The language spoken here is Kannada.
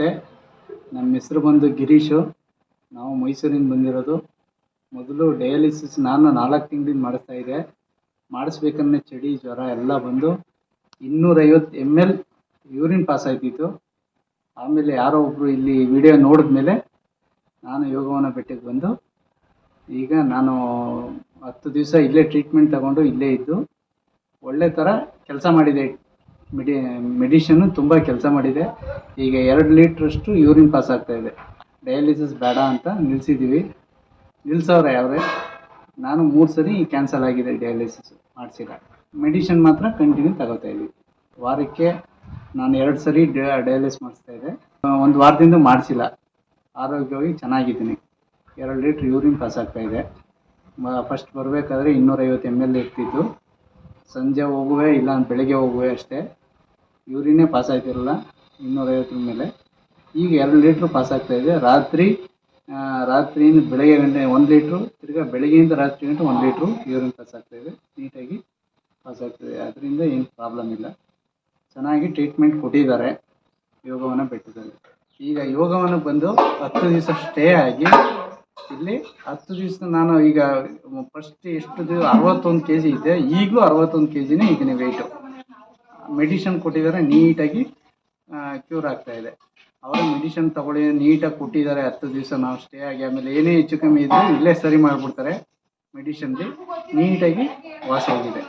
ಹೆಸರು ಬಂದು ಗಿರೀಶು. ನಾವು ಮೈಸೂರಿಂದ ಬಂದಿರೋದು. ಮೊದಲು ಡಯಾಲಿಸಿಸ್ ನಾನು ನಾಲ್ಕು ತಿಂಗಳಿಂದ ಮಾಡಿಸ್ತಾ ಇದ್ದೆ. ಮಾಡಿಸ್ಬೇಕನ್ನೇ ಚಳಿ, ಜ್ವರ ಎಲ್ಲ ಬಂದು ಇನ್ನೂರೈವತ್ತು ಎಂ ಎಲ್ ಯೂರಿನ್ ಪಾಸ್ ಆಯ್ತಿತ್ತು. ಆಮೇಲೆ ಯಾರೋ ಒಬ್ಬರು ಇಲ್ಲಿ ವಿಡಿಯೋ ನೋಡಿದ್ಮೇಲೆ ನಾನು ಯೋಗವನ ಬೆಟ್ಟಕ್ಕೆ ಬಂದು ಈಗ ನಾನು ಹತ್ತು ದಿವಸ ಇಲ್ಲೇ ಟ್ರೀಟ್ಮೆಂಟ್ ತಗೊಂಡು ಇಲ್ಲೇ ಇದ್ದು ಒಳ್ಳೆ ಥರ ಕೆಲಸ ಮಾಡಿದೆ. ಮೆಡಿ ಮೆಡಿಷನ್ನು ತುಂಬ ಕೆಲಸ ಮಾಡಿದೆ. ಈಗ ಎರಡು ಲೀಟ್ರಷ್ಟು ಯೂರಿನ್ ಪಾಸ್ ಆಗ್ತಾ ಇದೆ. ಡಯಾಲಿಸಿಸ್ ಬೇಡ ಅಂತ ನಿಲ್ಲಿಸಿದ್ದೀವಿ ನಿಲ್ಸವ್ರೆ ಅವರೇ. ನಾನು ಮೂರು ಸರಿ ಕ್ಯಾನ್ಸಲ್ ಆಗಿದೆ ಡಯಾಲಿಸಿಸ್ ಮಾಡಿಸಿಲ್ಲ ಮೆಡಿಷನ್ ಮಾತ್ರ ಕಂಟಿನ್ಯೂ ತಗೋತಾ ಇದ್ದೀವಿ ವಾರಕ್ಕೆ ನಾನು ಎರಡು ಸರಿ ಡಯಾಲಿಸ್ ಮಾಡಿಸ್ತಾ ಇದ್ದೆ ಒಂದು ವಾರದಿಂದ ಮಾಡಿಸಿಲ್ಲ. ಆರೋಗ್ಯವಾಗಿ ಚೆನ್ನಾಗಿದ್ದೀನಿ. ಎರಡು ಲೀಟ್ರ್ ಯೂರಿನ್ ಪಾಸ್ ಆಗ್ತಾ ಇದೆ. ಫಸ್ಟ್ ಬರಬೇಕಾದ್ರೆ ಇನ್ನೂರೈವತ್ತು ಎಂ ಎಲ್ ಇರ್ತಿತ್ತು. ಸಂಜೆ ಹೋಗುವೆ ಇಲ್ಲ, ಬೆಳಗ್ಗೆ ಹೋಗುವೆ ಅಷ್ಟೇ. ಯೂರಿನೇ ಪಾಸ್ ಆಯ್ತಿರಲ್ಲ ಇನ್ನೂರೈವತ್ತರ ಮೇಲೆ. ಈಗ ಎರಡು ಲೀಟ್ರ್ ಪಾಸ್ ಆಗ್ತಾ ಇದೆ. ರಾತ್ರಿ ರಾತ್ರಿಯಿಂದ ಬೆಳಗ್ಗೆ ಗಂಟೆ ಒಂದು ಲೀಟ್ರು, ತಿರ್ಗಾ ಬೆಳಗ್ಗೆಯಿಂದ ರಾತ್ರಿ ಗಂಟೆ ಒಂದು ಲೀಟ್ರು ಯೂರಿನ್ ಪಾಸ್ ಆಗ್ತಾ ಇದೆ. ನೀಟಾಗಿ ಪಾಸ್ ಆಗ್ತದೆ ಅದರಿಂದ ಏನು ಪ್ರಾಬ್ಲಮ್ ಇಲ್ಲ. ಚೆನ್ನಾಗಿ ಟ್ರೀಟ್ಮೆಂಟ್ ಕೊಟ್ಟಿದ್ದಾರೆ. ಯೋಗವನ್ನು ಬಿಟ್ಟಿದ್ದಾರೆ. ಈಗ ಯೋಗವನ್ನು ಬಂದು ಹತ್ತು ದಿವಸ ಸ್ಟೇ ಆಗಿ, ಇಲ್ಲಿ ಹತ್ತು ದಿವಸ ನಾನು ಈಗ ಫಸ್ಟ್ ಎಷ್ಟು ದಿವಸ ಅರವತ್ತೊಂದು ಕೆ ಜಿ ಇದೆ. ಈಗಲೂ ಅರವತ್ತೊಂದು ಕೆ ಜಿನೇ ಇದ್ದೀನಿ ವೆಯ್ಟು ಮೆಡಿಷನ್ ಕೊಟ್ಟಿದ್ದಾರೆ, ನೀಟಾಗಿ ಕ್ಯೂರ್ ಆಗ್ತಾ ಇದೆ. ಅವರು ಮೆಡಿಷನ್ ತಗೊಳ್ಳಿ, ನೀಟಾಗಿ ಕೊಟ್ಟಿದ್ದಾರೆ, ಹತ್ತು ದಿವಸ ನಾವು ಸ್ಟೇ ಆಗಿ, ಆಮೇಲೆ ಏನೇ ಹೆಚ್ಚು ಕಮ್ಮಿ ಇದ್ದರೂ ಇಲ್ಲೇ ಸರಿ ಮಾಡಿಬಿಡ್ತಾರೆ ಮೆಡಿಷನ್ಗೆ. ನೀಟಾಗಿ ವಾಸ ಹೋಗಿದೆ